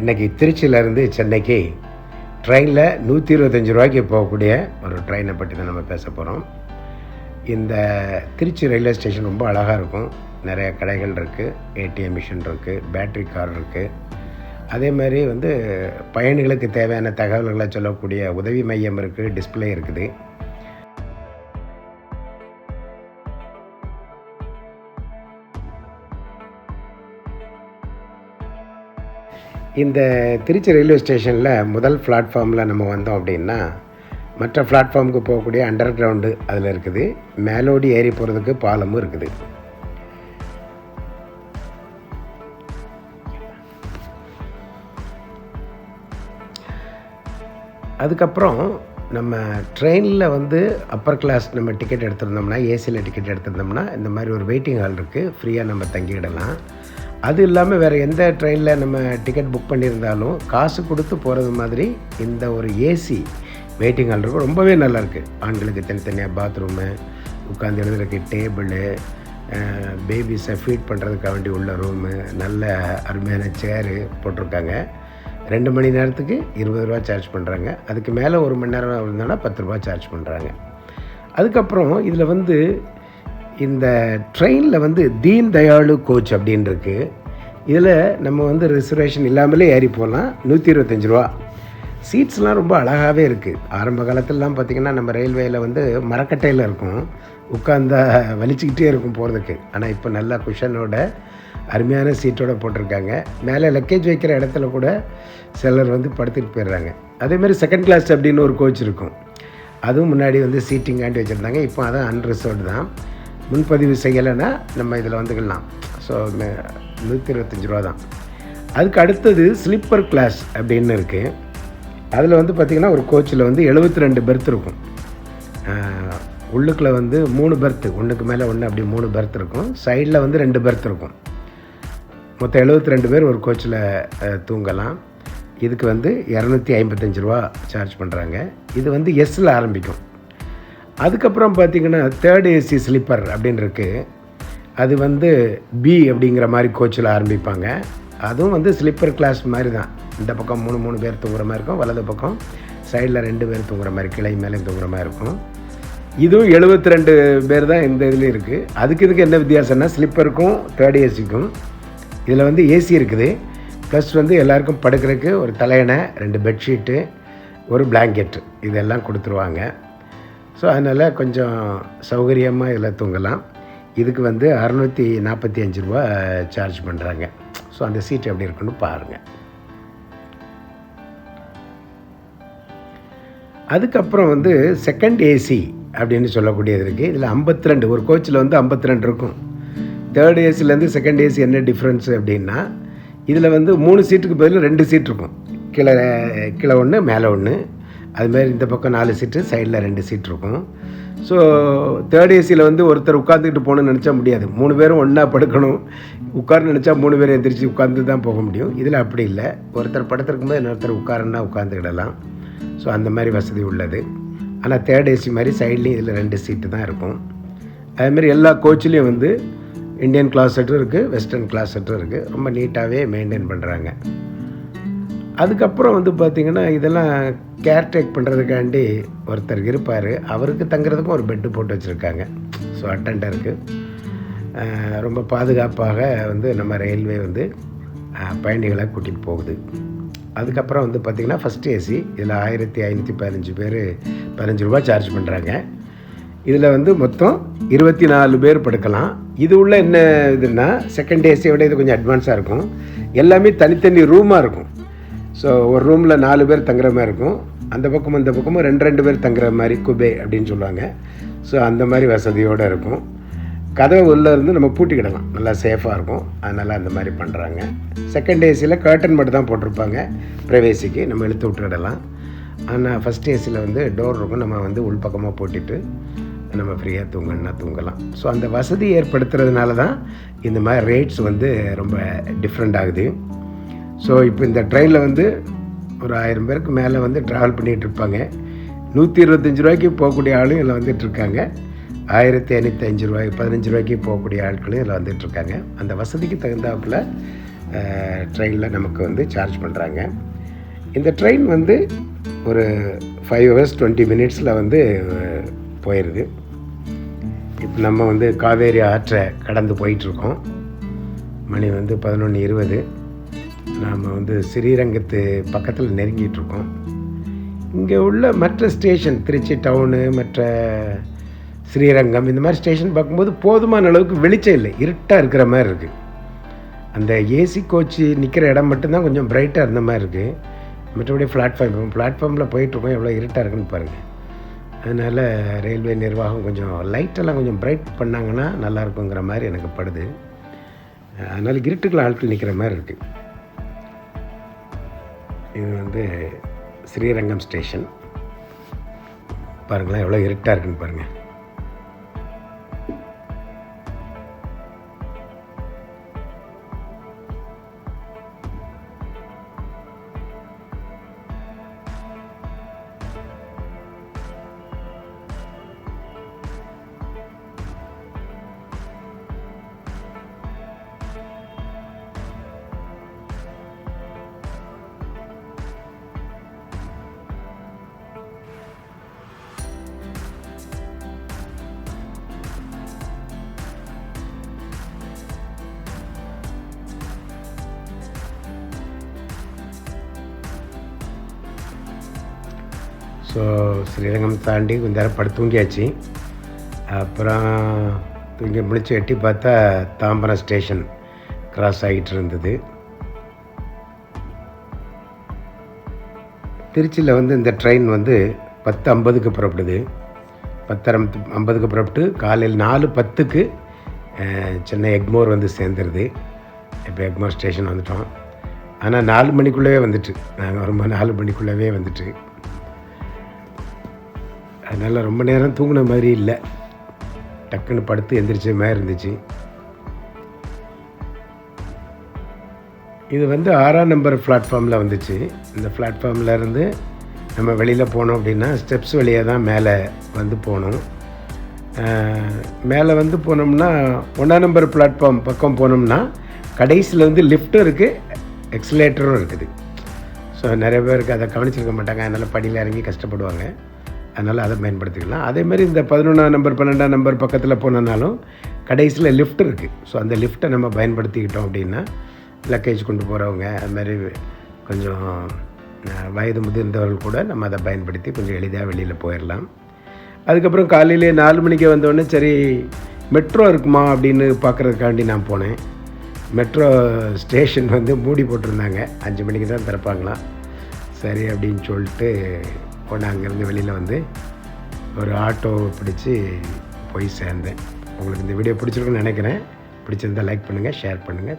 இன்றைக்கி திருச்சியிலேருந்து சென்னைக்கு ட்ரெயினில் நூற்றி இருபத்தஞ்சி ரூபாய்க்கு போகக்கூடிய ஒரு ட்ரெயினை பற்றி தான் நம்ம பேச போகிறோம் இந்த திருச்சி ரயில்வே ஸ்டேஷன் ரொம்ப அழகாக இருக்கும். நிறைய கடைகள் இருக்குது ஏடிஎம் மிஷின் இருக்குது பேட்ரி கார் இருக்குது அதே மாதிரி வந்து பயணிகளுக்கு தேவையான தகவல்களை சொல்லக்கூடிய உதவி மையம் இருக்குது டிஸ்பிளே இருக்குது. இந்த திருச்சி ரயில்வே ஸ்டேஷனில் முதல் பிளாட்ஃபார்மில் நம்ம வந்தோம் அப்படின்னா மற்ற பிளாட்ஃபார்முக்கு போகக்கூடிய அண்டர் கிரவுண்டு அதில் இருக்குது. மேலோடி ஏறி போகிறதுக்கு பாலமும் இருக்குது. அதுக்கப்புறம் நம்ம ட்ரெயினில் வந்து அப்பர் கிளாஸ் நம்ம டிக்கெட் எடுத்திருந்தோம்னா ஏசியில் டிக்கெட் எடுத்திருந்தோம்னா இந்த மாதிரி ஒரு வெயிட்டிங் ஹால் இருக்குது ஃப்ரீயாக நம்ம தங்கிடலாம். அது இல்லாமல் வேறு எந்த ட்ரெயினில் நம்ம டிக்கெட் புக் பண்ணியிருந்தாலும் காசு கொடுத்து போகிறது மாதிரி இந்த ஒரு ஏசி வெயிட்டிங் ஹால் இருக்கும். ரொம்பவே நல்லாயிருக்கு ஆண்களுக்கு தனித்தனியாக பாத்ரூமு உட்காந்து எழுதுறதுக்கு டேபிளு பேபிஸை ஃபீட் பண்ணுறதுக்காக வேண்டி உள்ள ரூமு நல்ல அருமையான சேரு போட்டிருக்காங்க. ரெண்டு மணி நேரத்துக்கு இருபது ரூபா சார்ஜ் பண்ணுறாங்க அதுக்கு மேலே ஒரு மணி நேரம் இருந்தோன்னா பத்து ரூபா சார்ஜ் பண்ணுறாங்க அதுக்கப்புறம் இதில் வந்து இந்த ட்ரெயினில் வந்து தீன் தயாளு கோச் அப்படின்னு இருக்கு இதில் நம்ம வந்து ரிசர்வேஷன் இல்லாமலே ஏறி போகலாம் நூற்றி இருபத்தஞ்சி ரூபா. சீட்ஸ்லாம் ரொம்ப அழகாகவே இருக்குது ஆரம்ப காலத்துலலாம் பார்த்திங்கன்னா நம்ம ரயில்வேயில் வந்து மரக்கட்டையில் இருக்கும். உட்காந்தா வலிச்சுக்கிட்டே இருக்கும் போகிறதுக்கு ஆனால் இப்போ நல்லா குஷனோட அருமையான சீட்டோட போட்டிருக்காங்க. மேலே லக்கேஜ் வைக்கிற இடத்துல கூட சிலர் வந்து படுத்துட்டு போயிடுறாங்க. அதேமாதிரி செகண்ட் கிளாஸ் அப்படின்னு ஒரு கோச் இருக்கும். அதுவும் முன்னாடி வந்து சீட்டிங்காண்டி வச்சுருந்தாங்க. இப்போ அதான் அன்ரிசர்வ்டு தான். முன்பதிவு செய்யலைன்னா நம்ம இதில் வந்துக்கலாம். ஸோ நூற்றி இருபத்தஞ்சி ரூபா தான். அதுக்கு அடுத்தது ஸ்லீப்பர் கிளாஸ் அப்படின்னு இருக்குது அதில் வந்து பார்த்திங்கன்னா ஒரு கோச்சில் வந்து எழுபத்தி ரெண்டு பெர்த் இருக்கும் உள்ளுக்குள்ளே வந்து மூணு பெர்த்து ஒன்றுக்கு மேலே ஒன்று அப்படி மூணு பெர்த் இருக்கும். சைடில் வந்து ரெண்டு பெர்த் இருக்கும். மொத்தம் எழுபத்தி ரெண்டு பேர் ஒரு கோச்சில் தூங்கலாம். இதுக்கு வந்து இரநூத்தி ஐம்பத்தஞ்சு ரூபா சார்ஜ் பண்ணுறாங்க இது வந்து எஸ்ஸில் ஆரம்பிக்கும். அதுக்கப்புறம் பார்த்திங்கன்னா தேர்ட் ஏசி ஸ்லீப்பர் அப்படின்னு இருக்குது அது வந்து பி அப்படிங்கிற மாதிரி கோச்சில் ஆரம்பிப்பாங்க. அதுவும் வந்து ஸ்லீப்பர் கிளாஸ் மாதிரி தான். இந்த பக்கம் மூணு மூணு பேர் தூங்குற மாதிரி இருக்கும். வலது பக்கம் சைடில் ரெண்டு பேர் தூங்குற மாதிரி கிளை மேலே தூங்குற மாதிரி இருக்கும். இதுவும் எழுபத்தி ரெண்டு பேர் தான் இந்த இதுலேயும் இருக்குது அதுக்கு இதுக்கு என்ன வித்தியாசம்னா ஸ்லிப்பருக்கும் தேர்ட் ஏசிக்கும் இதில் வந்து ஏசி இருக்குது. ப்ளஸ் வந்து எல்லாருக்கும் படுக்கிறதுக்கு ஒரு தலையணை ரெண்டு பெட்ஷீட்டு ஒரு பிளாங்கெட்டு இதெல்லாம் கொடுத்துருவாங்க. ஸோ அதனால் கொஞ்சம் சௌகரியமாக இதில் தூங்கலாம். இதுக்கு வந்து அறநூற்றி நாற்பத்தி அஞ்சு ரூபா சார்ஜ் பண்ணுறாங்க ஸோ அந்த சீட் எப்படி இருக்குன்னு பாருங்கள் அதுக்கப்புறம் வந்து செகண்ட் ஏசி அப்படின்னு சொல்லக்கூடியது இருக்குது இதில் ஐம்பத்தி ரெண்டு ஒரு கோச்சில் வந்து ஐம்பத்தி ரெண்டு இருக்கும் தேர்ட் ஏசிலேருந்து செகண்ட் ஏசி என்ன டிஃப்ரென்ஸ் அப்படின்னா இதில் வந்து மூணு சீட்டுக்கு பதில் ரெண்டு சீட் இருக்கும். கீழே கீழே ஒன்று மேலே ஒன்று அதுமாரி இந்த பக்கம் நாலு சீட்டு சைடில் ரெண்டு சீட் இருக்கும். ஸோ தேர்ட் ஏசியில் வந்து ஒருத்தர் உட்காந்துக்கிட்டு போகணும்னு நினச்சா முடியாது. மூணு பேரும் ஒன்றா படுக்கணும். உட்கார நினச்சா மூணு பேரும் எந்திரிச்சு உட்காந்து தான் போக முடியும். இதில் அப்படி இல்லை. ஒருத்தர் படுத்திருக்கும் போது இன்னொருத்தர் உட்காரன்னா உட்காந்துக்கிடலாம் ஸோ அந்த மாதிரி வசதி உள்ளது. ஆனால் தேர்ட் ஏசி மாதிரி சைட்லேயும் இதில் ரெண்டு சீட்டு தான் இருக்கும். அதுமாதிரி எல்லா கோச்சிலையும் வந்து இந்தியன் கிளாஸ் செட்டும் இருக்குது வெஸ்டர்ன் கிளாஸ் செட்டும் இருக்குது ரொம்ப நீட்டாகவே மெயின்டைன் பண்ணுறாங்க அதுக்கப்புறம் வந்து பார்த்திங்கன்னா இதெல்லாம் கேர் டேக் பண்ணுறதுக்காண்டி ஒருத்தர் இருப்பார். அவருக்கு தங்குறதுக்கும் ஒரு பெட்டு போட்டு வச்சுருக்காங்க. ஸோ அட்டண்டருக்கு ரொம்ப பாதுகாப்பாக வந்து நம்ம ரயில்வே வந்து பயணிகளை கூட்டிகிட்டு போகுது. அதுக்கப்புறம் வந்து பார்த்திங்கன்னா ஃபஸ்ட் ஏசி இதில் ஆயிரத்தி ஐநூற்றி பதினஞ்சு பேர் பதினஞ்சு ரூபா சார்ஜ் பண்ணுறாங்க இதில் வந்து மொத்தம் இருபத்தி நாலு பேர் படுக்கலாம். இது உள்ள என்ன இதுன்னா செகண்ட் ஏசியை விட இது கொஞ்சம் அட்வான்ஸாக இருக்கும். எல்லாமே தனித்தனி ரூமாக இருக்கும். ஸோ ஒரு ரூமில் நாலு பேர் தங்குற மாதிரி இருக்கும். அந்த பக்கமும் இந்த பக்கமும் ரெண்டு ரெண்டு பேர் தங்குற மாதிரி குபே அப்படின்னு சொல்லுவாங்க. ஸோ அந்த மாதிரி வசதியோடு இருக்கும். கதவை உள்ளே இருந்து நம்ம பூட்டிக்கிடலாம் நல்லா சேஃபாக இருக்கும். அதனால் அந்த மாதிரி பண்ணுறாங்க செகண்ட் ஏசியில் கர்டன் மட்டும் தான் போட்டிருப்பாங்க. ப்ரைவேசிக்கு நம்ம இழுத்து விட்டுக்கிடலாம் ஆனால் ஃபஸ்ட் ஏசியில் வந்து டோர் இருக்கும். நம்ம வந்து உள்பக்கமாக போட்டுட்டு நம்ம ஃப்ரீயாக தூங்கணுன்னா தூங்கலாம். ஸோ அந்த வசதி ஏற்படுத்துறதுனால தான் இந்த மாதிரி ரேட்ஸ் வந்து ரொம்ப டிஃப்ரெண்ட் ஆகுது. ஸோ இப்போ இந்த ட்ரெயினில் வந்து ஒரு ஆயிரம் பேருக்கு மேலே வந்து ட்ராவல் பண்ணிகிட்டு இருப்பாங்க. நூற்றி இருபத்தஞ்சி ரூபாய்க்கு போகக்கூடிய ஆளும் இதில் வந்துட்டுருக்காங்க ஆயிரத்தி ஐநூற்றி அஞ்சு ரூபாய் பதினஞ்சு ரூபாய்க்கு போகக்கூடிய ஆட்களும் இதில் வந்துட்டுருக்காங்க அந்த வசதிக்கு தகுந்தாப்புல ட்ரெயினில் நமக்கு வந்து சார்ஜ் பண்ணுறாங்க இந்த ட்ரெயின் வந்து ஒரு ஃபைவ் ஹவர்ஸ் டுவெண்ட்டி மினிட்ஸில் வந்து போயிடுது இப்போ நம்ம வந்து காவேரி ஆற்றை கடந்து போயிட்டுருக்கோம் மணி வந்து பதினொன்று இருபது. நாம் வந்து ஸ்ரீரங்கத்து பக்கத்தில் நெருங்கிட்டு இருக்கோம் இங்கே உள்ள மற்ற ஸ்டேஷன் திருச்சி டவுனு மற்ற ஸ்ரீரங்கம் இந்த மாதிரி ஸ்டேஷன் பார்க்கும்போது போதுமான அளவுக்கு வெளிச்சம் இல்லை. இருட்டாக இருக்கிற மாதிரி இருக்குது அந்த ஏசி கோச்சு நிற்கிற இடம் மட்டும்தான் கொஞ்சம் பிரைட்டாக இருந்த மாதிரி இருக்குது மற்றபடி பிளாட்ஃபார்ம் பிளாட்ஃபார்மில் போயிட்டுருக்கோம். எவ்வளோ இருட்டாக இருக்குன்னு பாருங்கள் அதனால் ரயில்வே நிர்வாகம் கொஞ்சம் லைட்டெல்லாம் கொஞ்சம் பிரைட் பண்ணாங்கன்னா நல்லாயிருக்குங்கிற மாதிரி எனக்கு படுது. அதனால் இருட்டுக்குள்ள ஆட்கள் நிற்கிற மாதிரி இருக்குது இது வந்து ஸ்ரீரங்கம் ஸ்டேஷன். பாருங்களேன் எவ்வளோ இருட்டாக இருக்குன்னு பாருங்கள் ஸோ ஸ்ரீரங்கம் தாண்டி கொஞ்ச நேரம் படுத்து தூங்கியாச்சு. அப்புறம் தூங்கி முடிச்சு எட்டி பார்த்தா தாம்பரம் ஸ்டேஷன் கிராஸ் ஆகிட்டு இருந்தது. திருச்சியில் வந்து இந்த ட்ரெயின் வந்து பத்து ஐம்பதுக்கு புறப்படுது. பத்தரை ஐம்பதுக்கு புறப்பட்டு காலையில் நாலு பத்துக்கு சென்னை எக்மோர் வந்து சேர்ந்துருது. இப்போ எக்மோர் ஸ்டேஷன் வந்துட்டோம். ஆனால் நாலு மணிக்குள்ளவே வந்துட்டு. நாங்கள் ரொம்ப நாலு மணிக்குள்ளவே வந்துட்டு. அதனால் ரொம்ப நேரம் தூங்கின மாதிரி இல்லை. டக்குன்னு படுத்து எந்திரிச்ச மாதிரி இருந்துச்சு. இது வந்து ஆறாம் நம்பர் பிளாட்ஃபார்மில் வந்துச்சு. இந்த பிளாட்ஃபார்மில் இருந்து நம்ம வெளியில் போனோம் அப்படின்னா ஸ்டெப்ஸ் வழியாக தான் மேலே வந்து போனோம். மேலே வந்து போனோம்னா ஒன்றாம் நம்பர் பிளாட்ஃபார்ம் பக்கம் போனோம்னா கடைசியில் வந்து லிஃப்ட்டும் இருக்குது எக்ஸலேட்டரும் இருக்குது. ஸோ நிறைய பேருக்கு அதை கவனிச்சிருக்க மாட்டாங்க. அதனால் படியில் இறங்கி கஷ்டப்படுவாங்க. அதனால் அதை பயன்படுத்திக்கலாம். அதேமாதிரி இந்த பதினொன்றாம் நம்பர் பன்னெண்டாம் நம்பர் பக்கத்தில் போனனாலும் கடைசியில் லிஃப்ட் இருக்குது ஸோ அந்த லிஃப்ட்டை நம்ம பயன்படுத்திக்கிட்டோம் அப்படின்னா லக்கேஜ் கொண்டு போகிறவங்க அதுமாரி கொஞ்சம் வயது முதிர்ந்தவர்கள் கூட நம்ம அதை பயன்படுத்தி கொஞ்சம் எளிதாக வெளியில் போயிடலாம் அதுக்கப்புறம் காலையிலே நாலு மணிக்கு வந்தோடனே சரி மெட்ரோ இருக்குமா அப்படின்னு பார்க்குறதுக்காண்டி நான் போனேன். மெட்ரோ ஸ்டேஷன் வந்து மூடி போட்டிருந்தாங்க. அஞ்சு மணிக்கு தான் திறப்பாங்களாம். சரி அப்படின்னு சொல்லிட்டு உடனே அங்கேருந்து வெளியில் வந்து ஒரு ஆட்டோவை பிடிச்சி போய் சேர்ந்தேன். உங்களுக்கு இந்த வீடியோ பிடிச்சிருக்குன்னு நினைக்கிறேன். பிடிச்சிருந்தா லைக் பண்ணுங்கள் ஷேர் பண்ணுங்கள்